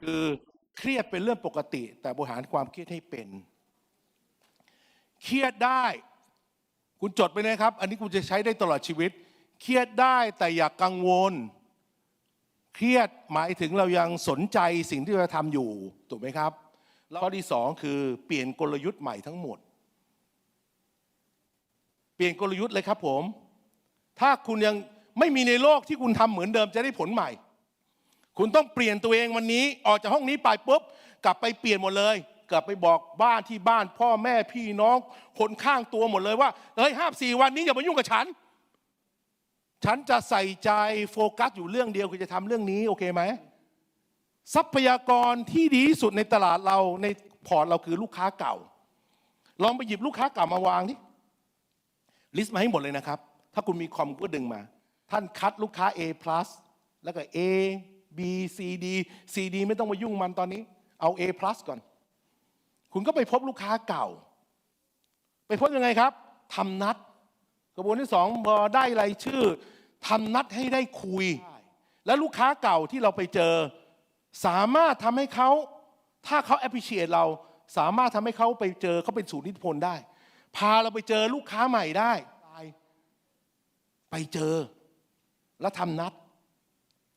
คือเครียดเป็นเรื่องปกติ แต่บริหารความเครียดให้เป็น เครียดได้ คุณจดไปนะครับ อันนี้คุณจะใช้ได้ตลอดชีวิต เครียดได้แต่อย่ากกังวล เครียดหมายถึงเรายังสนใจสิ่งที่เราทำอยู่ถูกไหมครับข้อที่สองคือเปลี่ยนกลยุทธ์ใหม่ทั้งหมด เปลี่ยนกลยุทธ์เลยครับผม ถ้าคุณยังไม่มีในโลกที่คุณทำเหมือนเดิมจะได้ผลใหม่ คุณต้องเปลี่ยนตัวเองวันนี้ออกจากห้องนี้ไปปุ๊บกลับไปเปลี่ยนหมดเลย กลับไปบอกบ้านที่บ้าน พ่อแม่พี่น้อง คนข้างตัวหมดเลยว่าเฮ้ยห้าสี่วันนี้อย่ามายุ่งกับฉัน ฉันจะใส่ใจโฟกัสอยู่เรื่องเดียวคือจะทำเรื่องนี้โอเคไหมทรัพยากรที่ดีที่สุดในตลาดเราในพอร์ตเราคือลูกค้าเก่า ลองไปหยิบลูกค้าเก่ามาวางนี่ลิสต์มาให้หมดเลยนะครับ ถ้าคุณมีคอมก็ดึงมา ท่านคัดลูกค้า A+ แล้วก็ A B C D C D ไม่ต้องมายุ่งมันตอนนี้ เอา A+ ก่อน คุณก็ไปพบลูกค้าเก่า ไปพบยังไงครับทำนัด กระบวนที่สองพอได้รายชื่อทำนัดให้ได้คุย และลูกค้าเก่าที่เราไปเจอ สามารถทำให้เขา ถ้าเขา appreciate เราสามารถทำให้เขาไปเจอเขาเป็นศูนย์อิทธิพลได้ พาเราไปเจอลูกค้าใหม่ได้ ไปเจอ แล้วทำนัด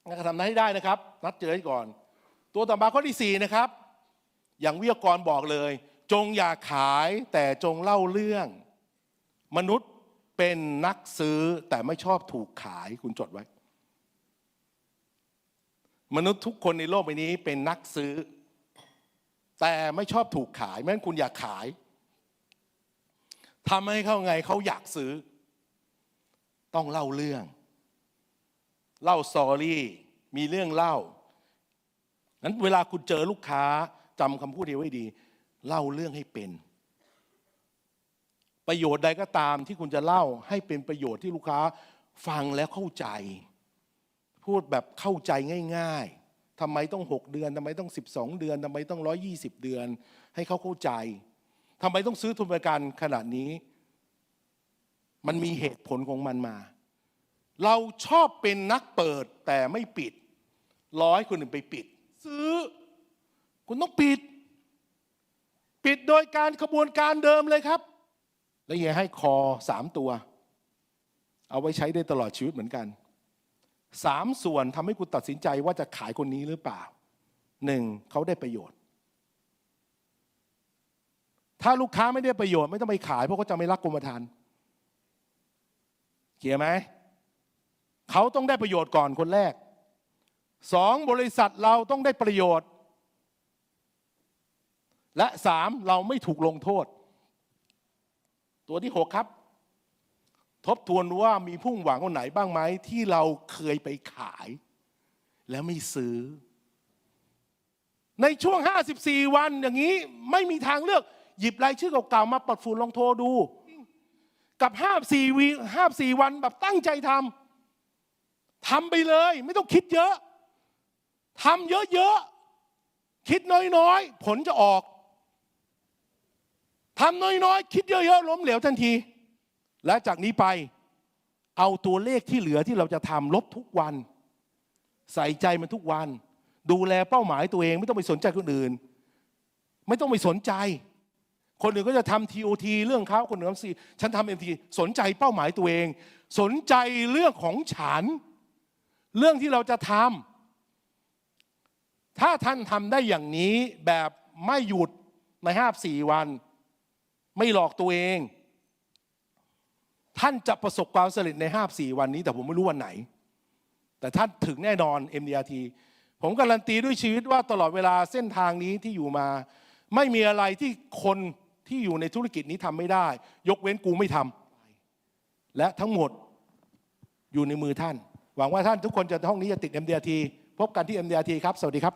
นะครับทำนัดให้ได้นะครับ นัดเจอให้ก่อน ตัวต่อมาข้อที่สี่นะครับ อย่างวิทยากรบอกเลย จงอย่าขายแต่จงเล่าเรื่อง มนุษย์เป็นนักซื้อแต่ไม่ชอบถูกขายคุณจดไว้ มนุษย์ทุกคนในโลกใบนี้เป็นนักซื้อ แต่ไม่ชอบถูกขายแม้นคุณอยากขายทำให้เขาไงเขาอยากซื้อ ต้องเล่าเรื่อง เล่าสอรี่มีเรื่องเล่านั้นเวลาคุณเจอลูกค้าจำคำพูดนี้ไว้ดี เล่าเรื่องให้เป็น ประโยชน์ใดก็ตามที่คุณจะเล่าให้เป็นประโยชน์ที่ลูกค้าฟังแล้วเข้าใจ พูดแบบเข้าใจง่าย ๆทำไมต้อง 6 เดือนทำไมต้อง 12 เดือนทำไมต้อง 120 เดือน ให้เขาเข้าใจทำไมต้องซื้อทุนประกันขนาดนี้ มันมีเหตุผลของมันมา เราชอบเป็นนักเปิดแต่ไม่ปิด ร้อยคนอื่นไปปิด ซื้อ คุณต้องปิด ปิดโดยการขบวนการเดิมเลยครับ แล้วเฮียให้คอสามตัว เอาไว้ใช้ได้ตลอดชีวิตเหมือนกันสามส่วนทำให้คุณตัดสินใจว่าจะขายคนนี้หรือเปล่าหนึ่งเขาได้ประโยชน์ ถ้าลูกค้าไม่ได้ประโยชน์ไม่ต้องไปขายเพราะเขาจะไม่รักกรมธรรม์เขียไหม เขาต้องได้ประโยชน์ก่อนคนแรกสองบริษัทเราต้องได้ประโยชน์ และสามเราไม่ถูกลงโทษ ตัวที่หกครับ ทบทวนว่ามีพุ่งหวังคนไหนบ้างไหมที่เราเคยไปขาย แล้วไม่ซื้อ ในช่วง 54 วันอย่างนี้ไม่มีทางเลือก หยิบรายชื่อเก่าๆมาปัดฝุ่นลองโทรดู กับ 54วี54 วันแบบตั้งใจทำ ทำไปเลย ไม่ต้องคิดเยอะทำเยอะๆคิดน้อยๆผลจะออกทำน้อยๆ คิดเยอะๆล้มเหลวทันที และจากนี้ไปเอาตัวเลขที่เหลือที่เราจะทำลบทุกวัน ใส่ใจมันทุกวัน ดูแลเป้าหมายตัวเอง ไม่ต้องไปสนใจคนอื่น ไม่ต้องไปสนใจ คนอื่นก็จะทำ TOT เรื่องเขาคนอื่นทำซีฉันทำ MT สนใจเป้าหมายตัวเอง สนใจเรื่องของฉัน เรื่องที่เราจะทำถ้าท่านทำได้อย่างนี้แบบไม่หยุดในห้าสี่วัน ไม่หลอกตัวเอง ท่านจะประสบความสำเร็จในห้าสี่วันนี้ แต่ผมไม่รู้วันไหน แต่ท่านถึงแน่นอน MDRT ผมการันตีด้วยชีวิตว่าตลอดเวลาเส้นทางนี้ที่อยู่มา ไม่มีอะไรที่คนที่อยู่ในธุรกิจนี้ทำไม่ได้ ยกเว้นกูไม่ทำและทั้งหมดอยู่ในมือท่าน หวังว่าท่านทุกคนจะห้องนี้จะติด MDRT พบกันที่ MDRT ครับ สวัสดีครับ